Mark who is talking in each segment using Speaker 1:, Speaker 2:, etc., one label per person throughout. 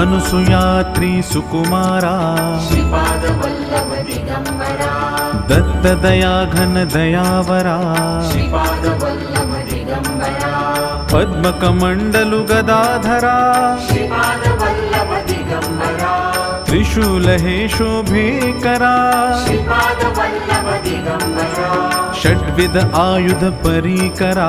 Speaker 1: अनुसुयात्री सुकुमारा
Speaker 2: श्रीपादवल्लभ दिगम्बरा
Speaker 1: दत्तदया घन दयावरा
Speaker 2: श्रीपादवल्लभ दिगम्बरा
Speaker 1: पद्मकमण्डलु गदाधरा
Speaker 2: श्रीपादवल्लभ दिगम्बरा
Speaker 1: त्रिशूलहे शोभेकरा
Speaker 2: श्रीपादवल्लभ दिगम्बरा
Speaker 1: षड्विध आयुध परीकरा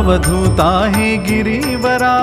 Speaker 1: अवधूता है गिरिवरा।